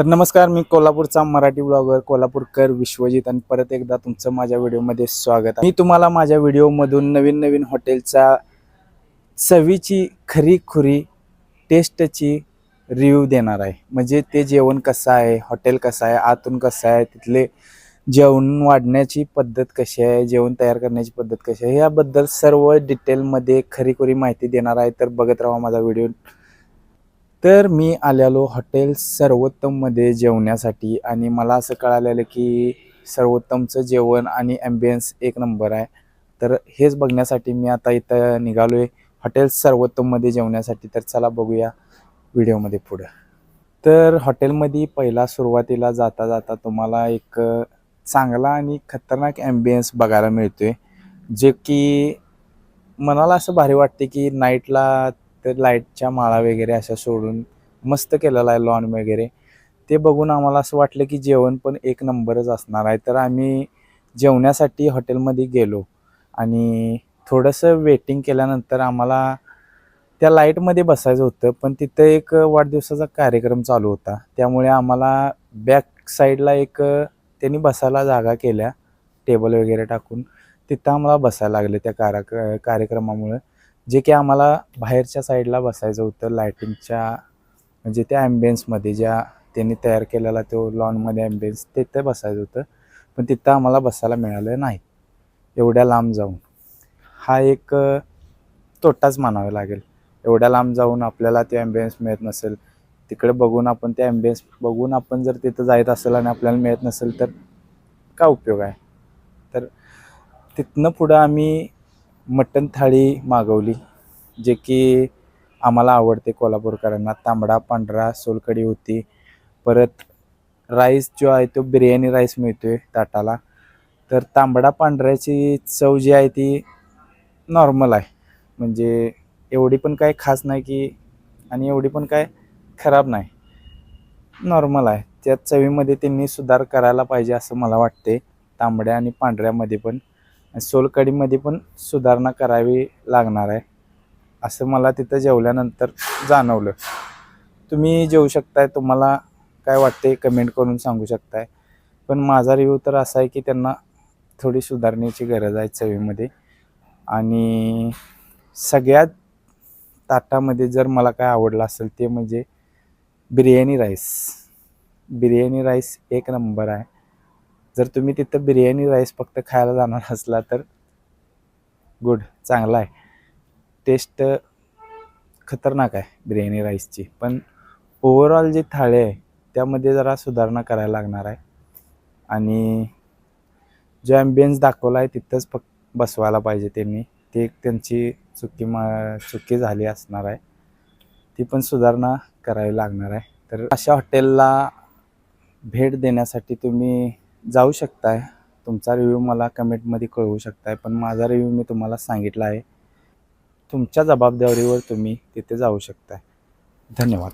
तर नमस्कार मी कोल्हापूरचा मराठी ब्लॉगर कोल्हापूरकर विश्वजित आणि परत एकदा तुमचं माझ्या व्हिडिओमध्ये स्वागत आहे. मी तुम्हाला माझ्या व्हिडिओमधून नवीन नवीन हॉटेलचा चवीची खरी खुरी टेस्टची रिव्ह्यू देणार आहे. म्हणजे ते जेवण कसं आहे हॉटेल कसं आहे आतून कसं आहे तिथले जेवण वाढण्याची पद्धत कशी आहे जेवण तयार करण्याची पद्धत कशी आहे याबद्दल सर्व डिटेलमध्ये खरीखुरी माहिती देणार आहे. तर बघत राहा माझा व्हिडिओ. तर मी आलेलो हॉटेल सर्वोत्तममध्ये जेवण्यासाठी आणि मला असं कळालेलं की सर्वोत्तमचं जेवण आणि ॲम्बियन्स एक नंबर आहे. तर हेच बघण्यासाठी मी आता इथं निघालो आहे हॉटेल सर्वोत्तममध्ये जेवण्यासाठी तर चला बघूया व्हिडिओमध्ये पुढं. तर हॉटेलमध्ये पहिला सुरुवातीला जाता जाता तुम्हाला एक चांगला आणि खतरनाक ॲम्बियन्स बघायला मिळतो आहे जे की मनाला असं भारी वाटते की नाईटला तर लाईटच्या माळा वगैरे अशा सोडून मस्त केलेला आहे लॉन वगैरे. ते बघून आम्हाला असं वाटलं की जेवण पण एक नंबरच असणार आहे. तर आम्ही जेवण्यासाठी हॉटेलमध्ये गेलो आणि थोडंसं वेटिंग केल्यानंतर आम्हाला त्या लाईटमध्ये बसायचं होतं पण तिथं एक वाढदिवसाचा कार्यक्रम चालू होता. त्यामुळे आम्हाला बॅक साईडला एक त्यांनी बसायला जागा केल्या टेबल वगैरे टाकून. तिथं आम्हाला बसायला लागले त्या कारा कार्यक्रमामुळे. जे की आम्हाला बाहेरच्या साईडला बसायचं होतं लायटिंगच्या म्हणजे त्या ॲम्बियन्समध्ये ज्या त्यांनी तयार केलेला तो लॉनमध्ये ॲम्बियन्स तिथं बसायचं होतं. पण तिथं आम्हाला बसायला मिळालं नाही एवढ्या लांब जाऊन. हा एक तोटाच मानावा लागेल. एवढ्या लांब जाऊन आपल्याला ते ॲम्बियन्स मिळत नसेल तिकडे बघून आपण ते ॲम्बियन्स बघून आपण जर तिथं जायत असेल आणि आपल्याला मिळत नसेल तर काय उपयोग आहे? तर तिथनं पुढं आम्ही मटण थाळी मागवली जे की आम्हाला आवडते कोल्हापूरकरांना. तांबडा पांढरा सोलकढी होती. परत राईस जो आहे तो बिर्याणी राईस मिळतो आहे ताटाला. तर तांबडा पांढऱ्याची चव जी आहे ती नॉर्मल आहे. म्हणजे एवढी पण काय खास नाही की आणि एवढी पण काय खराब नाही. नॉर्मल आहे. त्या चवीमध्ये त्यांनी सुधार करायला पाहिजे असं मला वाटते तांबड्या आणि पांढऱ्यामध्ये पण. सोलकडीमध्ये सोलकढीमध्ये पण सुधारणा करावी लागणार आहे. असं मला तिथं जेवल्यानंतर जाणवलं. तुम्ही जेवू शकताय तुम्हाला काय वाटते कमेंट करून सांगू शकताय. पण माझा रिव्ह्यू तर असा आहे की त्यांना थोडी सुधारण्याची गरज आहे चवीमध्ये. आणि सगळ्यात ताटामध्ये जर मला काय आवडलं असेल ते म्हणजे बिर्याणी राईस. बिर्याणी राईस एक नंबर आहे. जर तुम्ही तिथं बिर्याणी राईस फक्त खायला जाणार असला तर गुड चांगला आहे. टेस्ट खतरनाक आहे बिर्याणी राईसची. पण ओवरऑल जी थाळी आहे त्यामध्ये जरा सुधारणा करायला लागणार आहे. आणि जो ॲम्बियन्स दाखवला आहे तिथंच फक्त बसवायला पाहिजे त्यांनी. ते एक त्यांची चुकी मा चुकी झाली असणार आहे. ती पण सुधारणा करावी लागणार आहे. तर अशा हॉटेलला भेट देण्यासाठी तुम्ही जाऊ शकताय. तुमचा रिव्ह्यू मला कमेंटमध्ये कळवू शकताय पण माझा रिव्ह्यू मी तुम्हाला सांगितला आहे. तुमच्या जबाबदारीवर तुम्ही तिथे जाऊ शकताय. धन्यवाद.